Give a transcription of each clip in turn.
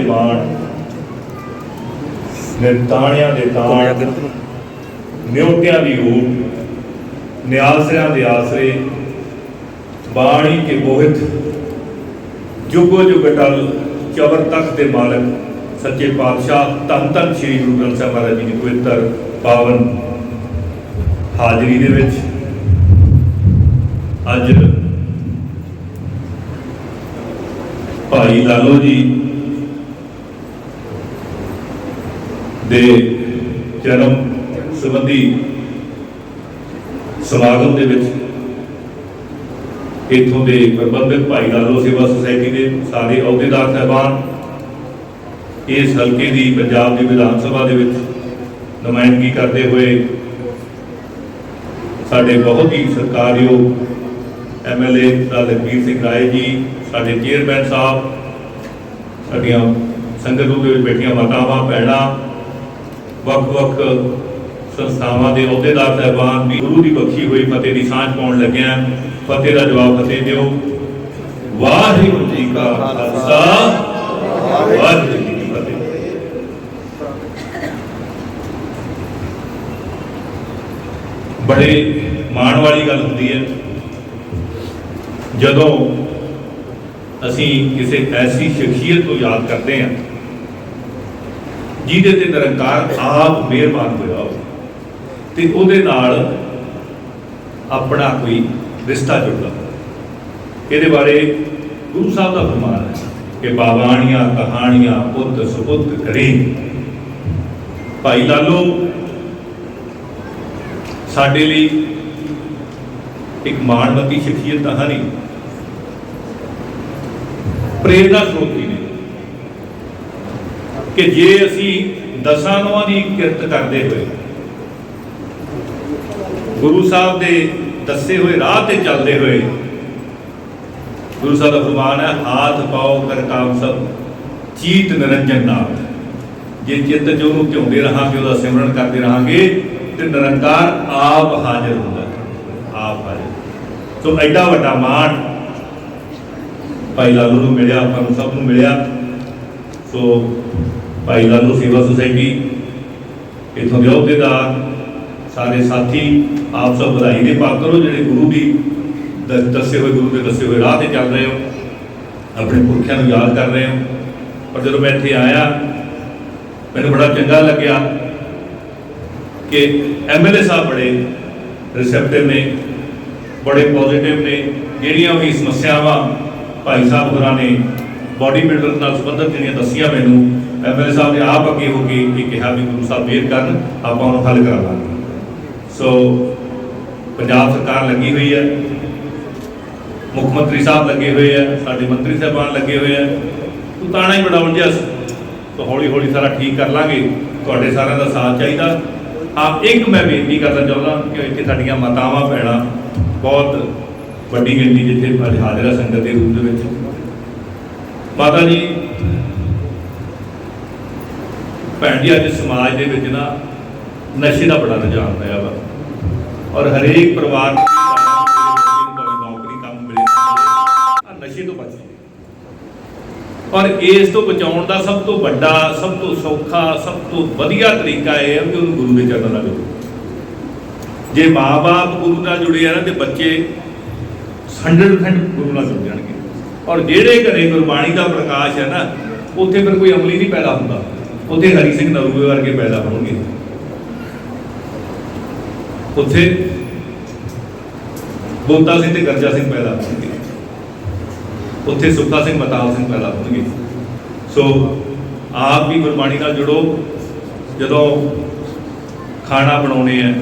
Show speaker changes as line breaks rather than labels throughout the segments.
ਬਾਣ। ਨਿਰਤਾਣਿਆਂ ਦੇ ਤਾਣ। ਨਿਉਟਿਆਂ ਦੀ ਊਟ ਨਿਆਸਰਿਆਂ ਦੇ ਆਸਰੇ। ਬਾਣੀ ਕੇ ਮੋਹਿਤ। ਜੁਗੋ ਜੁਗ ਅਟਲ ਚਵਰ ਤਖਤ ਦੇ ਮਾਲਕ। ਸੱਚੇ ਪਾਤਸ਼ਾਹ। ਧੰਨ ਧੰਨ ਸ੍ਰੀ ਗੁਰੂ ਗ੍ਰੰਥ ਸਾਹਿਬ ਮਹਾਰਾਜ ਜੀ ਦੀ ਪਵਿੱਤਰ ਪਾਵਨ। ਹਾਜ਼ਰੀ ਦੇ ਵਿੱਚ। ਅੱਜ ਭਾਈ ਲਾਲੋ ਜੀ ਦੇ ਜਨਮ ਸੰਬੰਧੀ ਸਮਾਗਮ ਦੇ ਵਿੱਚ ਇੱਥੋਂ ਦੇ ਪ੍ਰਬੰਧਕ ਭਾਈ ਲਾਲੋ ਸੇਵਾ ਸੁਸਾਇਟੀ ਦੇ ਸਾਰੇ ਅਹੁਦੇਦਾਰ ਸਹਿਬਾਨ, ਇਸ ਹਲਕੇ ਦੀ ਪੰਜਾਬ ਦੀ ਵਿਧਾਨ ਸਭਾ ਦੇ ਵਿੱਚ ਨੁਮਾਇੰਦਗੀ ਕਰਦੇ ਹੋਏ ਸਾਡੇ ਬਹੁਤ ਹੀ ਸਤਿਕਾਰਯੋਗ ਐਮਐਲਏ ਦਾ ਲਖਬੀਰ ਸਿੰਘ ਰਾਏ ਜੀ, ਸਾਡੇ ਚੇਅਰਮੈਨ ਸਾਹਿਬ, ਸਾਡੀਆਂ ਸੰਗਤ ਦੇ ਵਿੱਚ ਬੈਠੀਆਂ ਮਾਤਾਵਾਂ, ਭੈਣਾਂ ਵੱਖ-ਵੱਖ ਸੰਸਥਾਵਾਂ ਦੇ ਅਹੁਦੇਦਾਰ ਸਹਿਬਾਨ ਵੀ ਗੁਰੂ ਦੀ ਬਖਸ਼ੀ ਹੋਈ, ਫਤਿਹ ਦੀ ਸਾਂਝ ਪਾਉਣ ਲੱਗਿਆ ਫਤਿਹ ਦਾ ਜਵਾਬ ਫਤਿਹ ਦਿਓ। ਵਾਹਿਗੁਰੂ ਜੀ ਕਾ ਖਾਲਸਾ। ਵਾਹਿਗੁਰੂ ਜੀ ਕੀ ਫਤਿਹ। ਬੜੇ ਮਾਣ ਵਾਲੀ ਗੱਲ ਹੁੰਦੀ ਹੈ। ਜਦੋਂ ਅਸੀਂ ਕਿਸੇ ਐਸੀ ਸ਼ਖਸੀਅਤ ਨੂੰ ਯਾਦ ਕਰਦੇ ਹਾਂ ਜਿਹਦੇ ਤੇ ਨਿਰੰਕਾਰ ਆਪ ਮਿਹਰਬਾਨ ਹੋਇਆ ਹੋਵੇ। ਤੇ ਉਹਦੇ ਨਾਲ ਆਪਣਾ ਕੋਈ ਰਿਸ਼ਤਾ ਜੁੜਦਾ ਹੋਵੇ। ਇਹਦੇ ਬਾਰੇ ਗੁਰੂ ਸਾਹਿਬ ਦਾ ਫਰਮਾਨ ਹੈ ਕਿ ਬਾਬਾਣੀਆਂ ਕਹਾਣੀਆਂ ਪੁੱਤ ਸੁਪੁੱਤ ਕਰੇ ਭਾਈ ਲਾਲੋ, ਸਾਡੇ ਲਈ ਇੱਕ ਮਾਣਵਤੀ ਸ਼ਖਸੀਅਤ ਤਾਂ ਹੈ ਨਹੀਂ। ਪ੍ਰੇਰਨਾ ਸਰੋਤ ਕਿ ਜੇ ਅਸੀਂ ਦਸਾਂ ਨੋਆਂ ਦੀ ਕਿਰਤ ਕਰਦੇ ਹੋਏ ਗੁਰੂ ਸਾਹਿਬ ਦੇ ਦੱਸੇ ਹੋਏ ਰਾਹ ਤੇ ਚੱਲਦੇ ਹੋਏ, ਗੁਰੂ ਸਾਹਿਬ ਦਾ ਫਰਮਾਨ ਹੈ, ਹਾਥ ਪਾਓ ਕਰ ਕਾਮ ਸਭ, ਚੀਤ ਨਿਰੰਜਨ ਨਾਮ ਜੇ ਚਿੱਤ ਚ ਉਹਨੂੰ ਧਿਆਉਂਦੇ ਰਹਾਂਗੇ, ਉਹਦਾ ਸਿਮਰਨ ਕਰਦੇ ਰਹਾਂਗੇ, ਤੇ ਨਿਰੰਕਾਰ ਆਪ ਹਾਜ਼ਰ ਹੁੰਦਾ ਆਪ ਹਾਜ਼ਰ। ਸੋ ਐਡਾ ਵੱਡਾ ਮਾਣ ਭਾਈ ਲਾਲੂ ਨੂੰ ਮਿਲਿਆ, ਆਪਾਂ ਨੂੰ ਸਭ ਨੂੰ ਮਿਲਿਆ। ਸੋ ਭਾਈ ਲਾਲੂ ਸੇਵਾ ਸੁਸਾਇਟੀ, ਇਥੋਂ ਦੇ ਅਹੁਦੇਦਾਰ, ਸਾਰੇ ਸਾਥੀ, ਆਪ ਸਭ ਵਧਾਈ ਦੇ ਪਾਤਰ ਹੋ ਜਿਹੜੇ ਗੁਰੂ ਦੀ ਦ- ਦੱਸੇ ਹੋਏ ਗੁਰੂ ਦੇ ਦੱਸੇ ਹੋਏ ਰਾਹ ਤੇ ਚੱਲ ਰਹੇ ਹੋ, ਆਪਣੇ ਪੁਰਖਿਆਂ ਨੂੰ ਯਾਦ ਕਰ ਰਹੇ ਹੋ। ਪਰ ਜਦੋਂ ਮੈਂ ਇੱਥੇ ਆਇਆ, ਮੈਨੂੰ ਬੜਾ ਚੰਗਾ ਲੱਗਿਆ ਕਿ ਐਮਐਲਏ ਸਾਹਿਬ ਬੜੇ ਰਿਸੈਪਟਿਵ ਨੇ, ਬੜੇ ਪੋਜ਼ਿਟਿਵ ਨੇ, ਜਿਹੜੀਆਂ ਵੀ ਸਮੱਸਿਆਵਾਂ ਭਾਈ ਸਾਹਿਬ ਹੋਰਾਂ ਨੇ ਬਾਡੀ ਬਿਲਡਰ ਨਾਲ ਸੰਬੰਧਿਤ ਜਿਹੜੀਆਂ ਦੱਸੀਆਂ ਮੈਨੂੰ ਐਮਐਲਏ ਸਾਹਿਬ ਨੇ ਆਪ ਅੱਗੇ ਹੋ ਕੇ ਇਹ ਕਿਹਾ ਵੀ ਗੁਰੂ ਸਾਹਿਬ ਮਿਹਰ ਕਰਨ, ਆਪਾਂ ਉਹਨੂੰ ਹੱਲ ਕਰਾਵਾਂਗੇ ਸੋ ਪੰਜਾਬ ਸਰਕਾਰ ਲੱਗੀ ਹੋਈ ਹੈ। ਮੁੱਖ ਮੰਤਰੀ ਸਾਹਿਬ ਲੱਗੇ ਹੋਏ ਆ ਸਾਡੇ ਮੰਤਰੀ ਸਾਹਿਬਾਨ ਲੱਗੇ ਹੋਏ ਆ ਤੂੰ ਤਾਣਾ ਹੀ ਬਣਾਉਣ ਉਲਝਿਆ ਸੀ। ਹੌਲੀ ਹੌਲੀ ਸਾਰਾ ਠੀਕ ਕਰ ਲਾਂਗੇ। ਤੁਹਾਡੇ ਸਾਰਿਆਂ ਦਾ ਸਾਥ ਚਾਹੀਦਾ। ਆਪ ਇੱਕ ਮੈਂ ਬੇਨਤੀ ਕਰਨਾ ਚਾਹੁੰਦਾ ਕਿ ਇੱਥੇ ਸਾਡੀਆਂ ਮਾਤਾਵਾਂ, ਭੈਣਾਂ ਬਹੁਤ ਵੱਡੀ ਗਿਣਤੀ ਜਿੱਥੇ ਅੱਜ ਹਾਜ਼ਰ ਆ ਸੰਗਤ ਦੇ ਰੂਪ ਦੇ ਵਿੱਚ। ਮਾਤਾ ਜੀ ਭੈਣ ਜੀ, ਅੱਜ ਸਮਾਜ ਦੇ ਵਿੱਚ ਨਾ ਨਸ਼ੇ ਦਾ ਬੜਾ ਰੁਝਾਨ ਹੋਇਆ ਵਾ। ਔਰ ਹਰੇਕ ਪਰਿਵਾਰ ਨੂੰ ਨੌਕਰੀ ਕੰਮ ਮਿਲੇ ਆ ਨਸ਼ੇ ਤੋਂ ਬਚਣਾ ਔਰ ਇਸ ਤੋਂ ਬਚਾਉਣ ਦਾ ਸਭ ਤੋਂ ਵੱਡਾ, ਸਭ ਤੋਂ ਸੌਖਾ, ਸਭ ਤੋਂ ਵਧੀਆ ਤਰੀਕਾ ਇਹ ਹੈ ਕਿ ਉਹਨੂੰ ਗੁਰੂ ਦੇ ਚਰਨਾਂ ਨਾਲ ਜੋੜੋ। ਜੇ ਮਾਪੇ ਗੁਰੂ ਨਾਲ ਜੁੜੇ ਆ ਨਾ ਤੇ ਬੱਚੇ 100% ਗੁਰੂ ਨਾਲ ਜੁੜ ਜਾਣਗੇ। ਔਰ ਜਿਹੜੇ ਘਰੇ ਗੁਰਬਾਣੀ ਦਾ ਪ੍ਰਕਾਸ਼ ਹੈ ਨਾ, ਉੱਥੇ ਫਿਰ ਕੋਈ ਅਮਲੀ ਨਹੀਂ ਪੈਦਾ ਹੁੰਦਾ। ਉੱਥੇ ਹਰੀ ਸਿੰਘ ਨਰੂਏ ਵਰਗੇ ਪੈਦਾ ਹੋਣਗੇ। ਉੱਥੇ ਬੋਤਾ ਸਿੰਘ ਤੇ ਗਰਜਾ ਸਿੰਘ ਪੈਦਾ ਹੋਣਗੇ। ਉੱਥੇ ਸੁੱਖਾ ਸਿੰਘ, ਮਤਾਲ ਸਿੰਘ ਪੈਦਾ ਹੋਣਗੇ। ਸੋ ਆਪ ਵੀ ਗੁਰਬਾਣੀ ਨਾਲ ਜੁੜੋ। ਜਦੋਂ ਖਾਣਾ ਬਣਾਉਣੇ ਆ,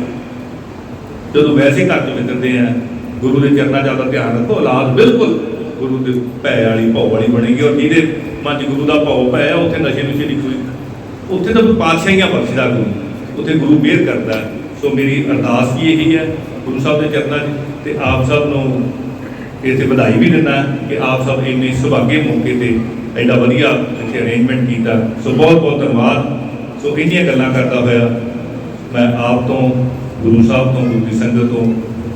ਜਦੋਂ ਵੈਸੇ ਘਰ ਚ ਵਿੰਦਰਦੇ ਆ, ਗੁਰੂ ਦੇ ਚਰਨਾਂ ਜ਼ਿਆਦਾ ਧਿਆਨ ਰੱਖੋ। ਔਲਾਦ ਬਿਲਕੁਲ ਗੁਰੂ ਦੇ ਭੈ ਵਾਲੀ ਭੌ ਵਾਲੀ ਬਣੇਗੀ ਔਰ ਜਿਹਦੇ ਮਨ 'ਚ ਗੁਰੂ ਦਾ ਭੌ ਭੈ ਆ, ਉੱਥੇ ਨਸ਼ੇ ਨੂੰ ਦੀ ਕੋਈ ਉੱਥੇ ਤਾਂ ਪਾਤਸ਼ਾਹੀਆਂ ਬਖਸ਼ਦਾ ਗੁਰੂ ਉੱਥੇ ਗੁਰੂ ਮਿਹਰ ਕਰਦਾ ਸੋ ਮੇਰੀ ਅਰਦਾਸ ਵੀ ਇਹੀ ਹੈ, ਗੁਰੂ ਸਾਹਿਬ ਦੇ ਚਰਨਾਂ 'ਚ ਤੇ ਆਪ ਸਭ ਨੂੰ ਇੱਥੇ ਵਧਾਈ ਵੀ ਦਿੰਦਾ ਕਿ ਆਪ ਸਭ ਇੰਨੇ ਸੁਭਾਗੇ ਮੌਕੇ ਤੇ ਐਡਾ ਵਧੀਆ ਇੱਥੇ ਅਰੇਂਜਮੈਂਟ ਕੀਤਾ। ਸੋ ਬਹੁਤ ਬਹੁਤ ਧੰਨਵਾਦ। ਸੋ ਇੰਨੀਆਂ ਗੱਲਾਂ ਕਰਦਾ ਹੋਇਆ ਮੈਂ ਆਪ ਤੋਂ, ਗੁਰੂ ਸਾਹਿਬ ਤੋਂ, ਗੁਰੂ ਦੀ ਸੰਗਤ ਤੋਂ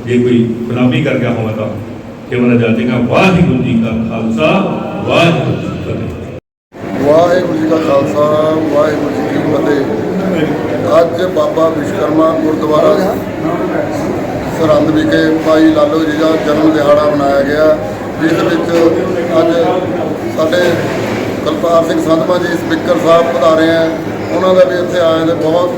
ਜੇ ਕੋਈ ਗੁਲਾਮੀ ਕਰ ਗਿਆ ਹੋਵੇ ਤਾਂ, ਕੇਵਲ ਜਾਤੇਗਾ ਵਾਹਿਗੁਰੂ ਜੀ ਕਾ ਖਾਲਸਾ, ਵਾਹਿਗੁਰੂ ਜੀ ਕੀ ਫਤਿਹ।
ਵਾਹਿਗੁਰੂ ਜੀ ਕਾ ਖਾਲਸਾ, ਵਾਹਿਗੁਰੂ ਜੀ ਕੀ ਫਤਿਹ। ਅੱਜ ਬਾਬਾ ਵਿਸ਼ਕਰਮਾ ਗੁਰਦੁਆਰਾ ਸਰਹੰਦ ਵਿਖੇ ਭਾਈ ਲਾਲੋ ਜੀ ਦਾ ਜਨਮ ਦਿਹਾੜਾ ਮਨਾਇਆ ਗਿਆ। ਜਿਸ ਵਿੱਚ ਅੱਜ ਸਾਡੇ ਕਲਪਾਲ ਸਿੰਘ ਸੰਧਮਾ ਜੀ, ਸਪੀਕਰ ਸਾਹਿਬ ਪਧਾਰੇ ਹੈ। ਉਹਨਾਂ ਦਾ ਵੀ ਇੱਥੇ ਆਏ ਦੇ ਬਹੁਤ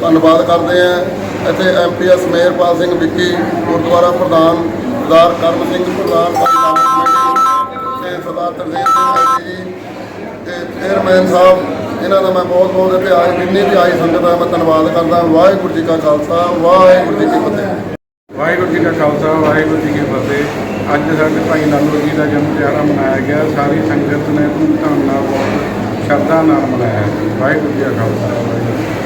ਧੰਨਵਾਦ ਕਰਦੇ ਹਾਂ। ਇੱਥੇ ਐਮਪੀਐਸ ਮੇਰਪਾਲ ਸਿੰਘ ਵਿੱਕੀ, ਗੁਰਦੁਆਰਾ ਪ੍ਰਧਾਨ ਸਰਦਾਰ ਕਰਮ ਸਿੰਘ, ਪ੍ਰਧਾਨ ਭਾਈ ਲਾਲੋ ਕਮੇਟੀ ਤੇ ਸਰਦਾਰ ਤਰਸੇਮ ਚੇਅਰਮੈਨ ਸਾਹਿਬ, ਇਹਨਾਂ ਦਾ ਮੈਂ ਬਹੁਤ ਬਹੁਤ ਇਤਿਹਾਸ ਜਿੰਨੀ ਵੀ ਆਈ ਸੰਗਤ ਦਾ ਮੈਂ ਧੰਨਵਾਦ ਕਰਦਾ। ਵਾਹਿਗੁਰੂ ਜੀ ਕਾ ਖਾਲਸਾ, ਵਾਹਿਗੁਰੂ ਜੀ ਕੀ ਫਤਿਹ।
ਵਾਹਿਗੁਰੂ ਜੀ ਕਾ ਖਾਲਸਾ, ਵਾਹਿਗੁਰੂ ਜੀ ਕੀ ਫਤਿਹ। ਅੱਜ ਸਾਡੇ ਭਾਈ ਲਾਲੋ ਜੀ ਦਾ ਜਨਮ ਦਿਹਾੜਾ ਮਨਾਇਆ ਗਿਆ। ਸਾਰੀ ਸੰਗਤ ਨੇ ਧੂਮ ਧਾਮ ਨਾਲ ਬਹੁਤ ਸ਼ਰਧਾ ਨਾਲ ਮਨਾਇਆ। ਵਾਹਿਗੁਰੂ ਜੀ ਕਾ ਖਾਲਸਾ, ਵਾਹਿਗੁਰੂ ਜੀ